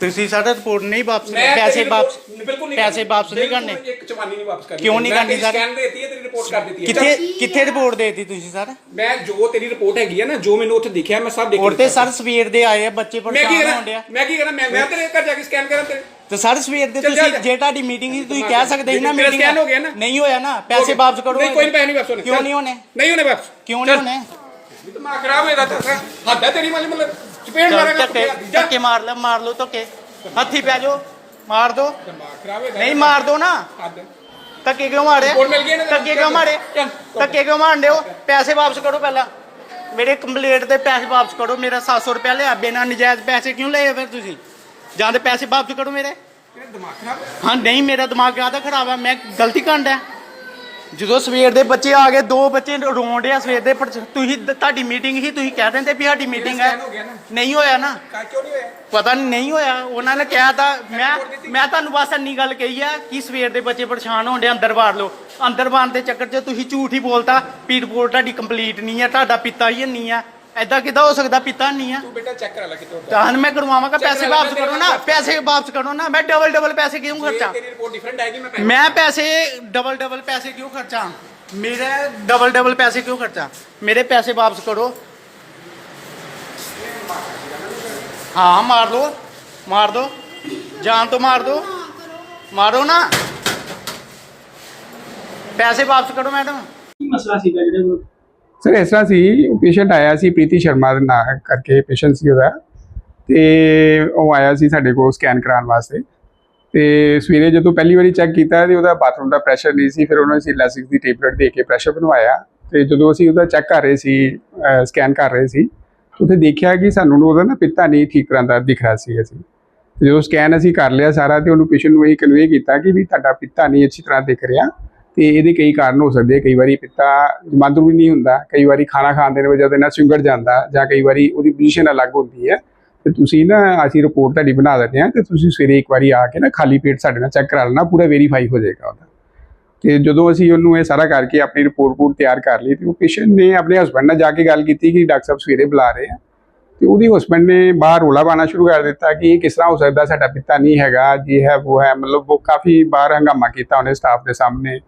ਤੁਸੀਂ ਸਾਡਾ ਰਿਪੋਰਟ ਨਹੀਂ ਵਾਪਸ ਮੈਂ ਪੈਸੇ ਤੇਰੀ ਵਾਪਸ report ਬਿਲਕੁਲ ਨਹੀਂ ਪੈਸੇ ਕਰਨੀ। ਵਾਪਸ ਨਹੀਂ ਬਿਲਕੁਲ ਕਰਨੇ। ਇੱਕ ਚਵਾਨੀ ਨਹੀਂ ਵਾਪਸ ਕਰਨੀ। ਕਿਉਂ ਨਹੀਂ ਕਰਨੀ ਮੈਂ ਸਰ? ਸਕੈਨ ਦੇਤੀ ਹੈ ਤੇਰੀ ਰਿਪੋਰਟ ਕਰ ਦਿੱਤੀ ਹੈ। ਕਿੱਥੇ ਕਿੱਥੇ ਰਿਪੋਰਟ ਦੇਤੀ ਤੁਸੀਂ ਸਰ? ਮੈਂ ਜੋ ਤੇਰੀ ਰਿਪੋਰਟ ਹੈਗੀ ਹੈ ਨਾ ਜੋ ਮੈਨੂੰ ਉੱਥੇ ਦਿਖਿਆ ਮੈਂ ਸਭ ਦੇਖ ਹੋਰ ਤੇ ਸਰ ਸਵੇਰ ਦੇ ਆਏ ਆ ਬੱਚੇ ਮੈਂ ਕੀ ਪਰੇਸ਼ਾਨ ਕਰਾਂ? ਹੋਣ ਡਿਆ। ਮੈਂ ਕੀ ਕਰਾਂ? ਮੈਂ ਮੈਂ ਤੇਰੇ ਘਰ ਜਾ ਕੇ ਸਕੈਨ ਕਰਾਂ ਤੇਰੇ। ਤੇ ਸਰ ਸਵੇਰ ਦੇ ਚੱਲ ਤੁਸੀਂ ਜਾ। ਜੇ ਤੁਹਾਡੀ ਮੀਟਿੰਗ ਸੀ ਤੁਸੀਂ ਕਹਿ ਸਕਦੇ ਸੀ ਨਾ ਤੇਰਾ ਮੀਟਿੰਗ scan ਹੋ ਗਿਆ ਨਾ? ਨਹੀਂ ਹੋਇਆ ਨਾ। ਪੈਸੇ ਵਾਪਸ ਕਰੋ। ਨਹੀਂ ਕੋਈ ਪੈਸੇ ਨਹੀਂ ਵਾਪਸ ਹੋਣੇ। ਕਿਉਂ। ਨਹੀਂ ਹੋਣੇ? ਨਹੀਂ ਹੋਣੇ ਵਾਪਸ। ਕਿਉਂ ਨਹੀਂ। ਹੋਣੇ? ਦਿਮਾਗ ਖਰਾਬ ਹੋਏਗਾ ਤਾਂ ਹੱਦ ਹੈ ਤੇਰੀ ਵਾਲੀ ਮਤਲਬ। ਚਪੇੜ ਮਾਰਾਂਗਾ ਧੱਕੇ ਧੱਕੇ ਮਾਰ ਲੈ ਮਾਰ ਲਓ ਧੱਕੇ। ਹੱਥੀ ਪੈ ਜਾਓ ਮਾਰ ਦੋ। ਨਹੀਂ ਮਾਰ ਦੋ ਨਾ। ਧੱਕੇ ਕਿਉਂ ਮਾਰੇ? ਧੱਕੇ ਕਿਉਂ ਮਾਰੇ। ਧੱਕੇ ਕਿਉਂ ਮਾਰਦੇ ਹੋ ਪੈਸੇ ਵਾਪਸ ਕਰੋ ਪਹਿਲਾਂ। ਮੇਰੇ ਕੰਪਲੀਟ ਦੇ ਪੈਸੇ ਵਾਪਸ ਕਰੋ ਮੇਰਾ 700 ਰੁਪਏ ਲਿਆ। ਬਿਨਾਂ ਨਜਾਇਜ਼ ਪੈਸੇ ਕਿਉਂ ਲਏ ਫਿਰ ਤੁਸੀਂ? ਜਾਂ ਤੇ ਪੈਸੇ ਵਾਪਸ ਕਰੋ ਮੇਰੇ। ਤੇਰਾ ਦਿਮਾਗ ਖਰਾਬ ਹੈ? ਨਹੀਂ ਮੇਰਾ ਦਿਮਾਗ ਕਾਹਦਾ ਖਰਾਬ ਹੈ। ਮੈਂ ਗਲਤੀ ਕਰਦਾ ਜਦੋਂ ਸਵੇਰ ਦੇ ਬੱਚੇ ਆ ਗਏ ਦੋ ਬੱਚੇ ਰੋਣ ਡਿਆ ਸਵੇਰ ਦੇ ਪਰ ਤੁਸੀਂ ਤੁਹਾਡੀ ਮੀਟਿੰਗ ਹੀ ਤੁਸੀਂ ਕਹਿ ਦਿੰਦੇ ਵੀ ਸਾਡੀ ਮੀਟਿੰਗ ਹੈ। ਹੋ। ਨਹੀਂ ਹੋਇਆ ਨਾ। ਕਾ ਕਿਉਂ ਨਹੀਂ ਹੋਇਆ? ਪਤਾ ਨਹੀਂ ਨਹੀਂ ਹੋਇਆ। ਉਹਨਾਂ ਨੇ ਕਿਹਾ ਤਾਂ ਮੈਂ ਮੈਂ ਤੁਹਾਨੂੰ ਬਸ ਇੰਨੀ ਗੱਲ ਕਹੀ ਆ ਕਿ ਸਵੇਰ ਦੇ ਬੱਚੇ ਪਰੇਸ਼ਾਨ ਹੋਣ ਡੇ ਅੰਦਰ ਵਾੜ ਲਓ। ਅੰਦਰ ਵਾੜਨ ਦੇ ਚੱਕਰ 'ਚ ਤੁਸੀਂ ਝੂਠ ਹੀ ਬੋਲਤਾ ਵੀ ਰਿਪੋਰਟ ਤੁਹਾਡੀ ਕੰਪਲੀਟ ਨਹੀਂ ਆ ਤੁਹਾਡਾ ਪਿਤਾ ਹੀ ਨਹੀਂ ਆ। ਐਦਾਂ ਕਿਦਾਂ ਹੋ ਸਕਦਾ ਪਿਤਾ ਨਹੀਂ ਆ? ਤੂੰ ਬੇਟਾ ਚੈੱਕ ਕਰਾ ਲੈ ਕਿਤੋਂ ਤਾਂ ਮੈਂ ਕਰਵਾਵਾਂਗਾ ਚੱਲ ਪੈਸੇ ਲੈ, ਵਾਪਸ ਮੈਂ ਕਰੋ ਨਾ ਤੇਰੇ ਪੈਸੇ ਵਾਪਸ ਕਰੋ ਨਾ ਮੈਂ ਡਬਲ ਡਬਲ ਪੈਸੇ ਕਿਉਂ ਖਰਚਾਂ? ਤੇਰੀ ਰਿਪੋਰਟ ਡਿਫਰੈਂਟ ਆਏਗੀ ਮੈਂ ਪੈਸੇ ਮੈਂ ਪੈਸੇ ਡਬਲ ਡਬਲ ਪੈਸੇ ਕਿਉਂ ਖਰਚਾਂ? ਮੇਰੇ ਡਬਲ ਡਬਲ ਪੈਸੇ ਕਿਉਂ ਖਰਚਾਂ? ਮੇਰੇ ਪੈਸੇ ਵਾਪਸ ਕਰੋ। ਹਾਂ ਮਾਰ ਦੋ ਮਾਰ ਦੋ ਜਾਨ ਤੋਂ ਮਾਰ ਦੋ। ਮਾਰੋ ਨਾ। ਪੈਸੇ ਵਾਪਸ ਕਰੋ ਮੈਡਮ। ਕੀ ਸਰ, ਇਸ ਤਰ੍ਹਾਂ ਸੀ ਪੇਸ਼ੈਂਟ ਆਇਆ ਸੀ ਪ੍ਰੀਤੀ ਸ਼ਰਮਾ ਦੇ ਨਾਂ ਕਰਕੇ ਪੇਸ਼ੈਂਟ ਸੀ ਉਹਦਾ। ਤੇ ਉਹ ਆਇਆ ਸੀ ਸਾਡੇ ਕੋਲ ਸਕੈਨ ਕਰਾਉਣ ਵਾਸਤੇ। ਤੇ ਸਵੇਰੇ ਜਦੋਂ ਪਹਿਲੀ ਵਾਰੀ ਚੈੱਕ ਕੀਤਾ ਤੇ ਉਹਦਾ ਬਾਥਰੂਮ ਦਾ ਪ੍ਰੈਸ਼ਰ ਨਹੀਂ ਸੀ, ਫਿਰ ਉਹਨਾਂ ਨੇ ਸੀ ਲੈਸਿਕ ਦੀ ਟੇਬਲੇਟ ਦੇ ਕੇ ਪ੍ਰੈਸ਼ਰ ਬਣਵਾਇਆ। ਤੇ ਜਦੋਂ ਅਸੀਂ ਉਹਦਾ ਚੈੱਕ ਕਰ ਰਹੇ ਸੀ ਸਕੈਨ ਕਰ ਰਹੇ ਸੀ ਉੱਥੇ ਦੇਖਿਆ ਕਿ ਸਾਨੂੰ ਉਹਦਾ ਨਾ ਪਿੱਤਾ ਨਹੀਂ ਠੀਕ ਤਰ੍ਹਾਂ ਦਾ ਦਿਖ ਰਿਹਾ ਸੀ ਅਸੀਂ। ਤੇ ਜਦੋਂ ਸਕੈਨ ਅਸੀਂ ਕਰ ਲਿਆ ਸਾਰਾ ਤੇ ਉਹਨੂੰ ਪੇਸ਼ੈਂਟ ਨੂੰ ਇਹ ਕਨਵੇ ਕੀਤਾ ਕਿ ਵੀ ਤੁਹਾਡਾ ਪਿੱਤਾ ਨਹੀਂ ਅੱਛੀ ਤਰ੍ਹਾਂ ਦਿਖ ਰਿਹਾ। ਤੇ ਇਹਦੇ ਕਈ ਕਾਰਨ ਹੋ ਸਕਦੇ ਆ। ਕਈ ਵਾਰੀ ਪਿੱਤਾ ਜਮਾਂਦਰੂ ਵੀ ਨਹੀਂ ਹੁੰਦਾ, ਕਈ ਵਾਰੀ ਖਾਣਾ ਖਾਣ ਦੇ ਵਜ੍ਹਾ ਦੇ ਨਾਲ ਸਿੰਗੜ ਜਾਂਦਾ ਜਾਂ ਕਈ ਵਾਰੀ ਉਹਦੀ ਪੋਜੀਸ਼ਨ ਅਲੱਗ ਹੁੰਦੀ ਹੈ। ਤੇ ਤੁਸੀਂ ਨਾ ਅਸੀਂ ਰਿਪੋਰਟ ਤੁਹਾਡੀ ਬਣਾ ਦਿੰਦੇ ਹਾਂ ਤੇ ਤੁਸੀਂ ਸਵੇਰੇ ਇੱਕ ਵਾਰੀ ਆ ਕੇ ਨਾ ਖਾਲੀ ਪੇਟ ਸਾਡੇ ਨਾਲ ਚੈੱਕ ਕਰਾ ਲੈਣਾ, ਪੂਰਾ ਵੈਰੀਫਾਈ ਹੋ ਜਾਏਗਾ ਉਹਦਾ। ਤੇ ਜਦੋਂ ਅਸੀਂ ਉਹਨੂੰ ਇਹ ਸਾਰਾ ਕਰਕੇ ਆਪਣੀ ਰਿਪੋਰਟ ਪੂਰ ਤਿਆਰ ਕਰ ਲਈ ਤੇ ਉਹ ਪੇਸ਼ੈਂਟ ਨੇ ਆਪਣੇ ਹਸਬੰਡ ਨਾਲ ਜਾ ਕੇ ਗੱਲ ਕੀਤੀ ਕਿ ਡਾਕਟਰ ਸਾਹਿਬ ਸਵੇਰੇ ਬੁਲਾ ਰਹੇ ਆ। ਤੇ ਉਹਦੀ ਹਸਬੰਡ ਨੇ ਬਾਹਰ ਰੋਲਾ ਪਾਣਾ ਸ਼ੁਰੂ ਕਰ ਦਿੱਤਾ ਕਿ ਇਹ ਕਿਸ ਤਰ੍ਹਾਂ ਹੋ ਸਕਦਾ, ਸਾਡਾ ਪਿੱਤਾ ਨਹੀਂ ਹੈਗਾ, ਜੀ ਹੈ, ਉਹ ਹੈ, ਮਤਲਬ ਉਹ ਕਾਫੀ ਬਾਹਰ ਹੰਗਾਮਾ ਕੀਤਾ ਉਹਨੇ ਸਟਾਫ ਦੇ ਸਾਹਮਣੇ।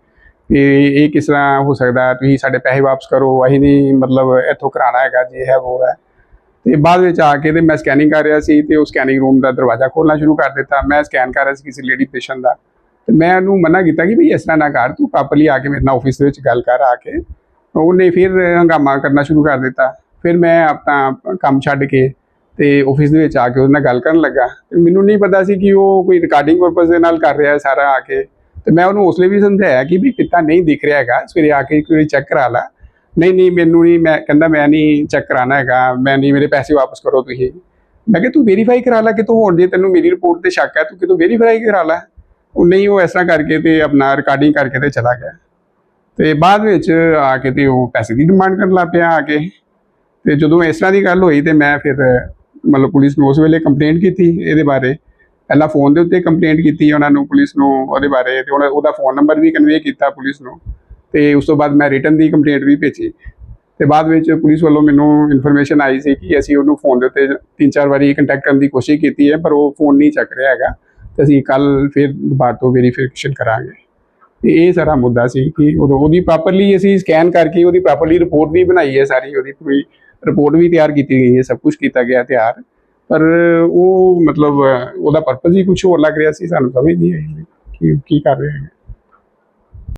ਕਿ ਇਹ ਕਿਸ ਤਰ੍ਹਾਂ ਹੋ ਸਕਦਾ ਤੁਸੀਂ ਸਾਡੇ ਪੈਸੇ ਵਾਪਸ ਕਰੋ। ਅਸੀਂ ਨਹੀਂ ਮਤਲਬ ਇੱਥੋਂ ਕਰਾਣਾ ਹੈਗਾ ਜੀ ਹੈ ਉਹ ਹੈ। ਤੇ ਬਾਅਦ ਵਿੱਚ ਆ ਕੇ ਤੇ ਮੈਂ ਸਕੈਨਿੰਗ ਕਰ ਰਿਹਾ ਸੀ ਤੇ ਉਹ ਸਕੈਨਿੰਗ ਰੂਮ ਦਾ ਦਰਵਾਜ਼ਾ ਖੋਲਣਾ ਸ਼ੁਰੂ ਕਰ ਦਿੱਤਾ। ਮੈਂ ਸਕੈਨ ਕਰ ਰਿਹਾ ਸੀ ਕਿਸੇ ਲੇਡੀ ਪੇਸ਼ੈਂਟ ਦਾ। ਤੇ ਮੈਂ ਉਹਨੂੰ ਮਨਾ ਕੀਤਾ ਕਿ ਵੀ ਇਸ ਤਰ੍ਹਾਂ ਨਾ ਕਰ, ਤੂੰ ਪ੍ਰੋਪਰਲੀ ਆ ਕੇ ਮੇਰੇ ਨਾਲ ਆਫਿਸ ਦੇ ਵਿੱਚ ਗੱਲ ਕਰ ਆ ਕੇ। ਉਹਨੇ ਫਿਰ ਹੰਗਾਮਾ ਕਰਨਾ ਸ਼ੁਰੂ ਕਰ ਦਿੱਤਾ। ਫਿਰ ਮੈਂ ਆਪਣਾ ਕੰਮ ਛੱਡ ਕੇ ਤੇ ਆਫਿਸ ਦੇ ਵਿੱਚ ਆ ਕੇ ਉਹਦੇ ਨਾਲ ਗੱਲ ਕਰਨ ਲੱਗਾ। ਤੇ ਮੈਨੂੰ ਨਹੀਂ ਪਤਾ ਸੀ ਕਿ ਉਹ ਕੋਈ ਰਿਕਾਰਡਿੰਗ ਪਰਪਸ ਦੇ ਨਾਲ ਕਰ ਰਿਹਾ ਹੈ ਸਾਰਾ ਆ ਕੇ। ਤੇ ਮੈਂ ਉਹਨੂੰ ਉਸ ਲਈ ਵੀ ਸਮਝਾਇਆ ਕਿ ਵੀ ਪਿੱਤਾ ਨਹੀਂ ਦਿਖ ਰਿਹਾ ਹੈਗਾ, ਸਵੇਰੇ ਆ ਕੇ ਇੱਕ ਚੈੱਕ ਕਰਾ ਲਾ। ਨਹੀਂ ਨਹੀਂ, ਮੈਨੂੰ ਨਹੀਂ, ਮੈਂ ਕਹਿੰਦਾ ਮੈਂ ਨਹੀਂ ਚੈੱਕ ਕਰਾਣਾ ਹੈਗਾ, ਮੈਂ ਨਹੀਂ, ਮੇਰੇ ਪੈਸੇ ਵਾਪਸ ਕਰੋ ਤੁਸੀਂ। ਮੈਂ ਕਿਹਾ ਤੂੰ ਵੈਰੀਫਾਈ ਕਰਾ ਲੈ ਤੂੰ ਹੋਣ ਜੇ ਤੈਨੂੰ ਮੇਰੀ ਰਿਪੋਰਟ ਤੇ ਸ਼ੱਕ ਹੈ, ਤੂੰ ਕਿਤੋਂ ਵੈਰੀਫਾਈ ਕਰਾ ਲੈ। ਉਹ ਨਹੀਂ, ਉਹ ਇਸ ਤਰ੍ਹਾਂ ਕਰਕੇ ਤੇ ਆਪਣਾ ਰਿਕਾਰਡਿੰਗ ਕਰਕੇ ਤੇ ਚਲਾ ਗਿਆ। ਤੇ ਬਾਅਦ ਵਿੱਚ ਆ ਕੇ ਤੇ ਉਹ ਪੈਸੇ ਦੀ ਡਿਮਾਂਡ ਕਰਨ ਲੱਗ ਪਿਆ ਆ ਕੇ। ਤੇ ਜਦੋਂ ਇਸ ਤਰ੍ਹਾਂ ਦੀ ਗੱਲ ਹੋਈ ਤੇ ਮੈਂ ਫਿਰ ਮਤਲਬ ਪੁਲਿਸ ਨੂੰ ਉਸ ਵੇਲੇ ਕੰਪਲੇਂਟ ਕੀਤੀ ਇਹਦੇ ਬਾਰੇ। ਪਹਿਲਾਂ ਫੋਨ ਦੇ ਉੱਤੇ ਕੰਪਲੇਂਟ ਕੀਤੀ ਉਹਨਾਂ ਨੂੰ, ਪੁਲਿਸ ਨੂੰ ਉਹਦੇ ਬਾਰੇ, ਤੇ ਉਹਨਾਂ- ਉਹਦਾ ਫੋਨ ਨੰਬਰ ਵੀ ਕਨਵੇ ਕੀਤਾ ਪੁਲਿਸ ਨੂੰ, ਤੇ ਉਸ ਤੋਂ ਬਾਅਦ ਮੈਂ ਰਿਟਨ ਦੀ ਕੰਪਲੇਂਟ ਵੀ ਭੇਜੀ। ਤੇ ਬਾਅਦ ਵਿੱਚ ਪੁਲਿਸ ਵੱਲੋਂ ਮੈਨੂੰ ਇਨਫੋਰਮੇਸ਼ਨ ਆਈ ਸੀ ਕਿ ਅਸੀਂ ਉਹਨੂੰ ਫੋਨ ਦੇ ਉੱਤੇ ਤਿੰਨ ਚਾਰ ਵਾਰੀ ਕੰਟੈਕਟ ਕਰਨ ਦੀ ਕੋਸ਼ਿਸ਼ ਕੀਤੀ ਹੈ, ਪਰ ਉਹ ਫੋਨ ਨਹੀਂ ਚੱਕ ਰਿਹਾ ਹੈਗਾ। ਤੇ ਅਸੀਂ ਕੱਲ ਫਿਰ ਦੁਬਾਰਾ ਤੋਂ ਵੈਰੀਫਿਕੇਸ਼ਨ ਕਰਾਂਗੇ। ਤੇ ਇਹ ਸਾਰਾ ਮੁੱਦਾ ਸੀ ਕਿ ਉਦੋਂ ਉਹਦੀ ਪ੍ਰੋਪਰਲੀ ਅਸੀਂ ਸਕੈਨ ਕਰਕੇ ਉਹਦੀ ਪ੍ਰੋਪਰਲੀ ਰਿਪੋਰਟ ਵੀ ਬਣਾਈ ਹੈ ਸਾਰੀ, ਉਹਦੀ ਪੂਰੀ ਰਿਪੋਰਟ ਵੀ ਤਿਆਰ ਕੀਤੀ ਗਈ ਹੈ, ਸਭ ਕੁਝ ਕੀਤਾ ਗਿਆ ਤਿਆਰ। ਪਰ ਉਹ ਮਤਲਬ, ਉਹਦਾ ਪਰਪਸ ਹੀ ਕੁਝ ਹੋਰ ਲੱਗ ਰਿਹਾ ਸੀ, ਸਾਨੂੰ ਸਮਝ ਨਹੀਂ ਆਈ ਕਿ ਕੀ ਕਰ ਰਹੇ ਹੈ